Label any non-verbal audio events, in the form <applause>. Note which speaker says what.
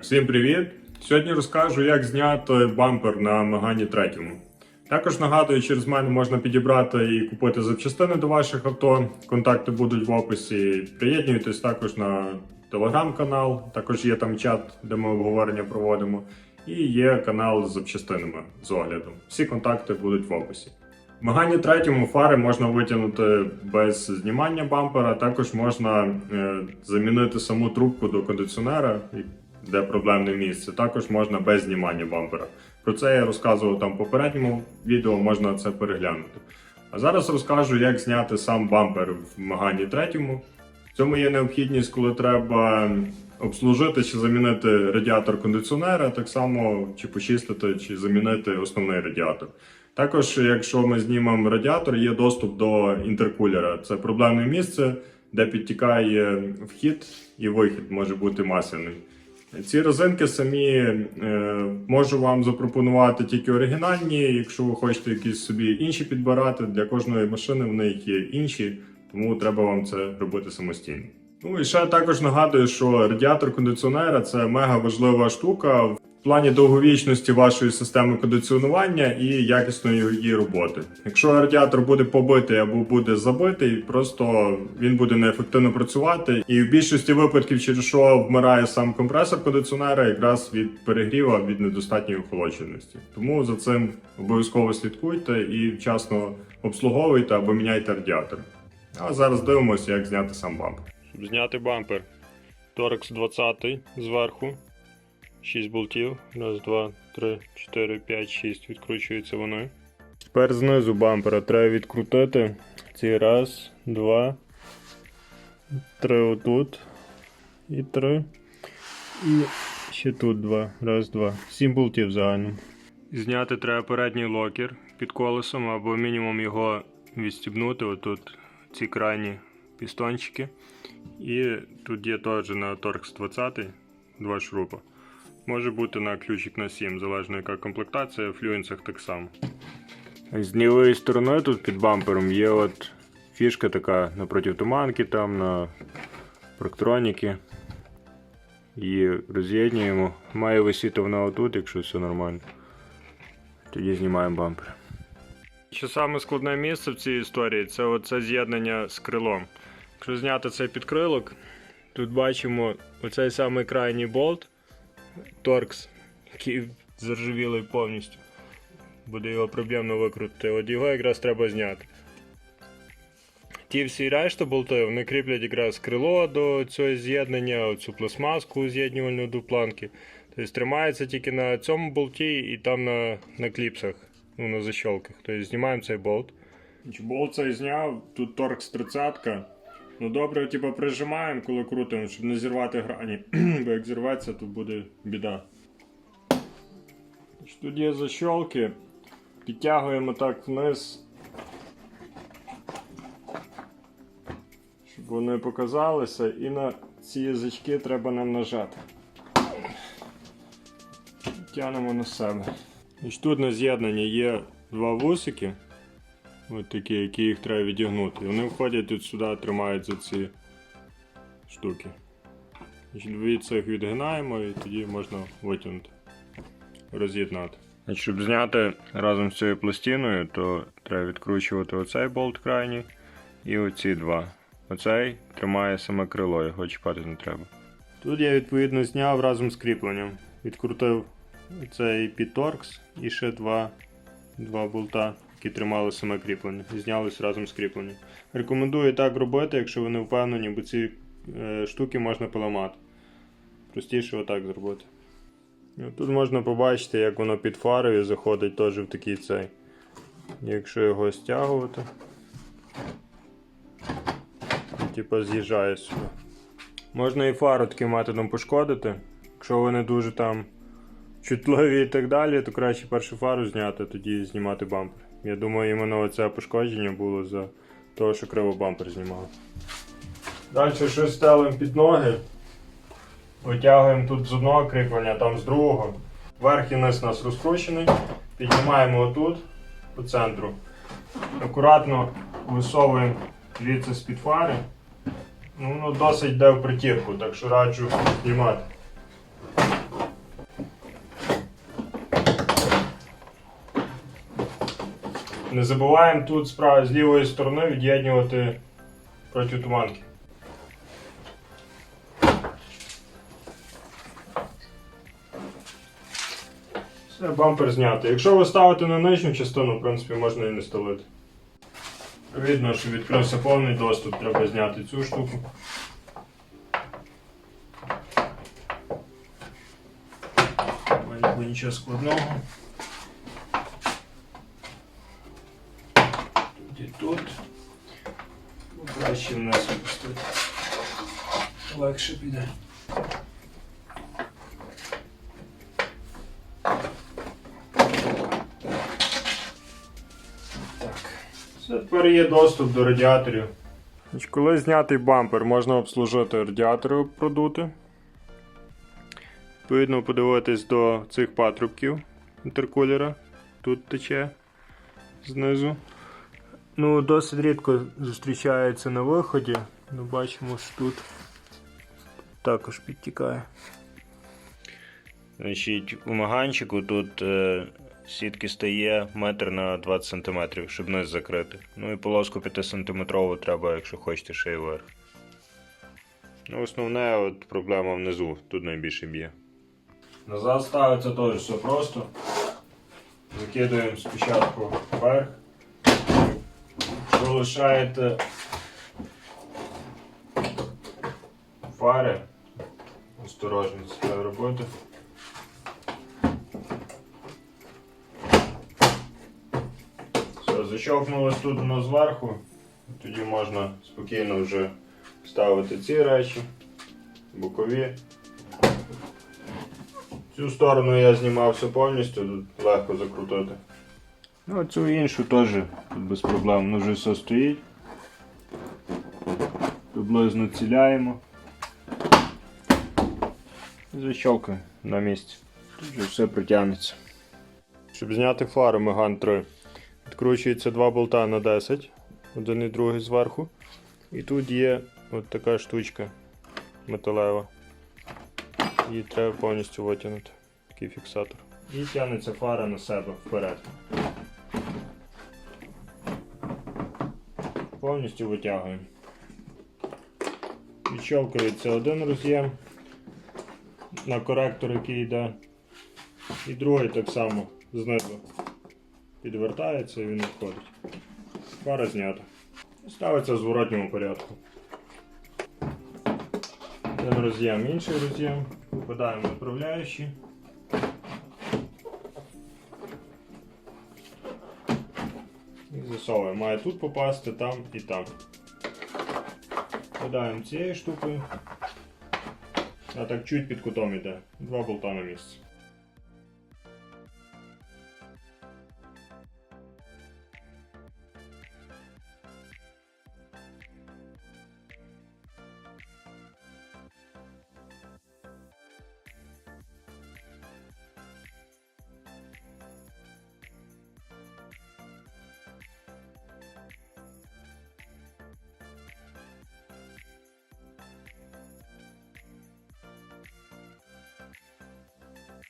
Speaker 1: Всім привіт! Сьогодні розкажу, як зняти бампер на Мегані 3. Також нагадую, через мене можна підібрати і купити запчастини до ваших авто. Контакти будуть в описі. Приєднуйтесь також на телеграм-канал, також є там чат, де ми обговорення проводимо. І є канал з запчастинами з оглядом. Всі контакти будуть в описі. В Мегані 3 фари можна витягнути без знімання бампера, також можна е, замінити саму трубку до кондиціонера, де проблемне місце. Також можна без знімання бампера. Про це я розказував там в попередньому відео, можна це переглянути. А зараз розкажу, як зняти сам бампер в Мегані 3. В цьому є необхідність, коли треба обслужити чи замінити радіатор кондиціонера, так само чи почистити, чи замінити основний радіатор. Також, якщо ми знімемо радіатор, є доступ до інтеркулера. Це проблемне місце, де підтікає вхід і вихід може бути масляний. Ці резинки самі е, можу вам запропонувати тільки оригінальні. Якщо ви хочете якісь собі інші підбирати, для кожної машини в них є інші, тому треба вам це робити самостійно. Ну і ще також нагадую, що радіатор кондиціонера це мега важлива штука в плані довговічності вашої системи кондиціонування і якісної її роботи. Якщо радіатор буде побитий або буде забитий, просто він буде неефективно працювати. І в більшості випадків, через що вмирає сам компресор кондиціонера, якраз від перегріва від недостатньої охолодженості. Тому за цим обов'язково слідкуйте і вчасно обслуговуйте або міняйте радіатор. А зараз дивимося, як зняти сам бампер.
Speaker 2: Зняти бампер. Торекс 20 зверху. 6 болтів. Раз, два, три, чотири, п'ять, шість. Відкручуються вони. Тепер знизу бампера треба відкрутити. Ці раз, два, три отут. І три. І ще тут два. Раз, два. Сім болтів загально. Зняти треба передній локер під колесом або мінімум його відстібнути. Отут ці крайні пістончики. І тут є теж на Torx 20 два шурупа. Може бути на ключик на 7, залежно яка комплектація, в флюенсах так само. З лівої сторони тут під бампером є от фішка така напроти туманки, там на проктроніки. Її роз'єднуємо. Має висіти вона отут, якщо все нормально. Тоді знімаємо бампер. Що саме складне місце в цій історії це оце з'єднання з крилом. Якщо зняти цей підкрилок, тут бачимо оцей самий крайній болт Торкс, який заржавілий повністю. Буде його проблемно викрутити. От його якраз треба зняти. Ті всі решта болти вони кріплять якраз крило до цього з'єднання, оцю пластмаску з'єднювальну до планки. Тобто тримається тільки на цьому болті і там на, на кліпсах, ну на защолках. Тобто знімаємо цей болт. Болт цей зняв, тут торкс 30 Ну добре, типу, прижимаємо, коли крутимо, щоб не зірвати грані. <clears throat> Бо як зірветься, то буде біда. Тут є защолки. Підтягуємо так вниз. Щоб вони показалися, і на ці язички треба нам нажати. Тянемо на себе. Значить, Тут на з'єднанні є два вусики. Ось такі, які їх треба відігнути. І вони входять тут сюди, тримають за ці штуки. Дві цих відгинаємо і тоді можна витягнути, роз'єднати. Щоб зняти разом з цією пластиною, то треба відкручувати оцей болт крайній і оці два. Оцей тримає саме крило, його чіпати не треба. Тут я відповідно зняв разом з кріпленням. Відкрутив цей підторкс і ще два, два болта які тримали саме кріплення, знялись разом з кріпленням. Рекомендую так робити, якщо ви не впевнені, бо ці е, штуки можна поламати. Простіше отак зробити. Тут можна побачити, як воно під фарою заходить теж в такий цей. Якщо його стягувати, типу з'їжджає сюди. Можна і фару таким методом пошкодити. Якщо вони дуже там чутливі і так далі, то краще першу фару зняти, тоді знімати бампер. Я думаю, іменно оце пошкодження було за того, що криво бампер знімав. Далі щось ставимо під ноги. Витягуємо тут з одного кріплення, там з другого. Верх і низ у нас розкручений. Піднімаємо отут по центру. Акуратно висовуємо звідси з-під фари. Ну, воно досить йде в притірку, так що раджу знімати. Не забуваємо тут справа з лівої сторони від'єднувати протитуманки. Все, бампер знятий. Якщо ви ставите на нижню частину, в принципі, можна і не ставити. Видно, що відкрився повний доступ, треба зняти цю штуку. Нічого складного. Тут тут. Ну, Краще вниз. Легше піде. Все, тепер є доступ до радіаторів. Коли знятий бампер, можна обслужити радіатори продути. Відповідно, подивитись до цих патрубків інтеркулера. Тут тече знизу. Ну, досить рідко зустрічається на виході. Ну, бачимо, що тут також підтікає.
Speaker 3: Значить, у маганчику тут е, сітки стає метр на 20 см, щоб низ закрити. Ну і полоску 5 см треба, якщо хочете ще й вверх. Ну, основне от проблема внизу, тут найбільше б'є.
Speaker 2: Назад ставиться теж все просто. Закидуємо спочатку вверх. Якщо лишаєте фари, осторожно це треба робити. Все, защовкнулось тут воно зверху, тоді можна спокійно вже ставити ці речі, бокові. Цю сторону я знімав все повністю, тут легко закрутити.
Speaker 3: Ну, цю іншу теж без проблем. Ну вже все стоїть. Приблизно ціляємо. Защелкаємо на місці. Тут вже все притягнеться.
Speaker 2: Щоб зняти фари Megane 3, відкручується два болта на 10, один і другий зверху. І тут є от така штучка металева. Її треба повністю витягнути. Такий фіксатор. І тягнеться фара на себе вперед. Повністю витягуємо. Відщолкується один роз'єм на коректор, який йде. І другий так само знизу підвертається і він відходить. Фара знята. Ставиться в зворотньому порядку. Один роз'єм, інший роз'єм. Попадаємо в направляючі. І. Має тут попасти, там і там. Подаємо цією штукою. А так чуть під кутом йде. Два болта на місце.